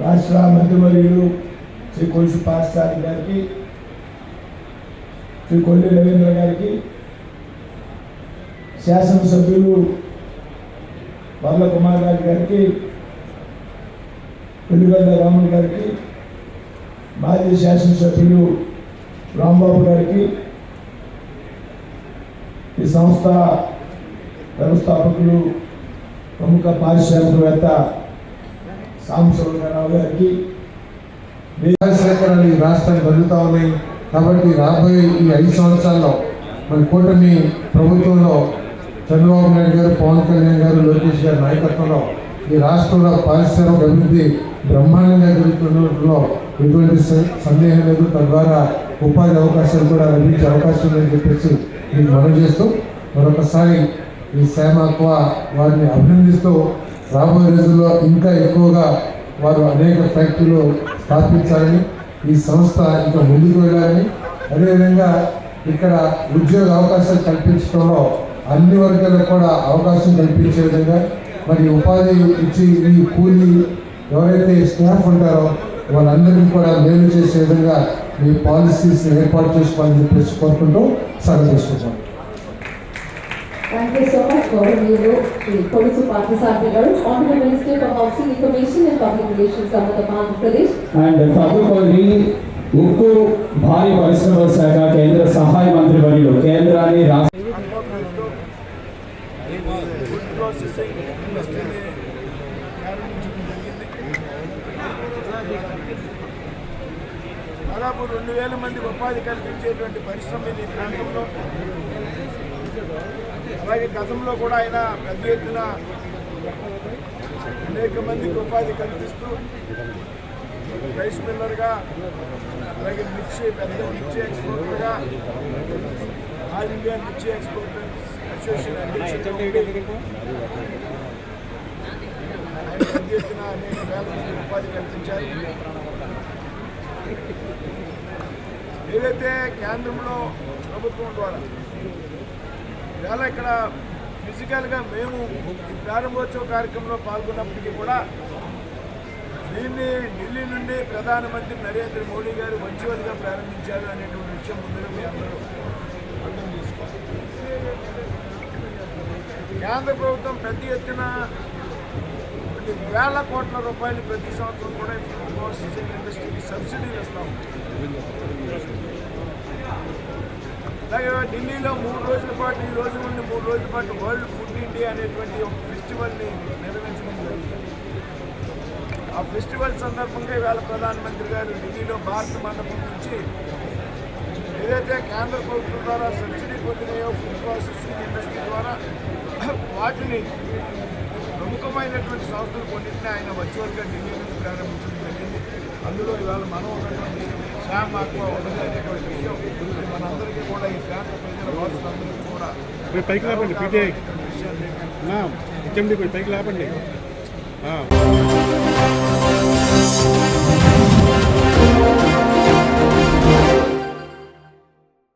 రాష్ట్ర మంత్రివర్యులు శ్రీ కొలుసు పాఠశాల గారికి శ్రీ కొల్లి రవీంద్ర గారికి శాసనసభ్యులు వర్ల కుమార్ గారి గారికి వెలుగొండ రాములు గారికి మాజీ శాసనసభ్యులు రాంబాబు గారికి ఈ సంస్థ వ్యవస్థాపకులు ప్రముఖ పారిశ్రామికవేత్త సాంబశివరావు గారికి. సేకరణలు ఈ రాష్ట్రాన్ని జరుగుతూ ఉన్నాయి. కాబట్టి రాబోయే ఈ ఐదు సంవత్సరాల్లో మన కూటమి ప్రభుత్వంలో చంద్రబాబు నాయుడు గారు పవన్ కళ్యాణ్ గారు లోకేష్ గారి నాయకత్వంలో ఈ రాష్ట్రంలో పారిశ్రామిక అభివృద్ధి బ్రహ్మాండంగా జరుగుతున్నట్లో ఎటువంటి సందేహం లేదు. తద్వారా ఉపాధి అవకాశాలు కూడా లభించే అవకాశం ఉందని చెప్పేసి మీకు మనం చేస్తూ మరొకసారి ఈ శ్యామత్వ వారిని అభినందిస్తూ రాబోయే రోజుల్లో ఇంకా ఎక్కువగా వారు అనేక ఫ్యాక్టరీలు స్థాపించాలని ఈ సంస్థ ఇంకా ముందుకు వెళ్ళాలని అదేవిధంగా ఇక్కడ ఉద్యోగ అవకాశాలు కల్పించడంలో అన్ని వర్గాలకు కూడా అవకాశం కల్పించే విధంగా మరి ఉపాధి ఇచ్చి ఈ కూలీ ఎవరైతే స్టాఫ్ ఉంటారో వాళ్ళందరికీ కూడా మేలు చేసే విధంగా మీ పాలసీస్ ఏర్పాటు చేసుకోవాలని చెప్పేసి కోరుకుంటూ సెలవు తీసుకుంటాం Thank you so much, Gaurav the Police Parthasarathy garu, Honorable Minister for Housing, Information and Public Relations, Andhra Pradesh. And తదుపరి ఉక్కు భారీ పరిశ్రమల శాఖ కేంద్ర సహాయ మంత్రి వర్యులు కేంద్రాన్ని రాష్ట్ర ఫుడ్ ప్రాసెసింగ్ ఇండస్ట్రీని దాదాపు రెండు వేల మంది ఉపాధి కల్పించేటువంటి పరిశ్రమ ఈ ప్రాంతంలో అలాగే గతంలో కూడా ఆయన పెద్ద ఎత్తున అనేక మందికి ఉపాధి కల్పిస్తూ రైస్ మిల్లర్గా అలాగే మిర్చి పెద్ద మిర్చి ఎక్స్పోర్టర్గా all India mirchi exporters association అధ్యక్షుడు ఆయన పెద్ద ఎత్తున అనేక వేల మంది ఉపాధి కల్పించారు. ఏదైతే కేంద్రంలో ప్రభుత్వం ద్వారా ఇవాళ ఇక్కడ ఫిజికల్గా మేము ఈ ప్రారంభోత్సవ కార్యక్రమంలో పాల్గొన్నప్పటికీ కూడా దీన్ని ఢిల్లీ నుండి ప్రధానమంత్రి నరేంద్ర మోడీ గారు వర్చువల్గా ప్రారంభించారు అనేటువంటి విషయం ముందుగా మీ అందరూ అర్థం చేసుకోవాలి. కేంద్ర ప్రభుత్వం పెద్ద ఎత్తున కొన్ని వేల కోట్ల రూపాయలు ప్రతి సంవత్సరం కూడా ఈ ప్రాసెసింగ్ ఇండస్ట్రీకి సబ్సిడీలు ఇస్తాం. ఢిల్లీలో మూడు రోజుల పాటు ఈ రోజు నుండి మూడు రోజుల పాటు వరల్డ్ ఫుడ్ ఇండియా అనేటువంటి ఒక ఫెస్టివల్ని నిర్వహించడం జరిగింది. ఆ ఫెస్టివల్ సందర్భంగా ఇవాళ ప్రధానమంత్రి గారు ఢిల్లీలో భారత మండపం నుంచి ఏదైతే కేంద్ర ప్రభుత్వం ద్వారా సబ్సిడీ పొందినాయో ఫుడ్ ప్రాసెసింగ్ ఇండస్ట్రీ ద్వారా వాటిని ప్రముఖమైనటువంటి సంస్థలు కొన్నింటిని ఆయన వర్చువల్గా ఢిల్లీ నుంచి ప్రారంభించింది అందులో ఇవాళ మనం ఉన్నటువంటి శ్యామ్ ఆక్వా ఉన్నది అనేటువంటి విషయం. ఇది మనందరికీ కూడా ఈ ప్రాంత ప్రజల వాసులందరికీ కూడా పైకి లేపండి పైకి లేపండి.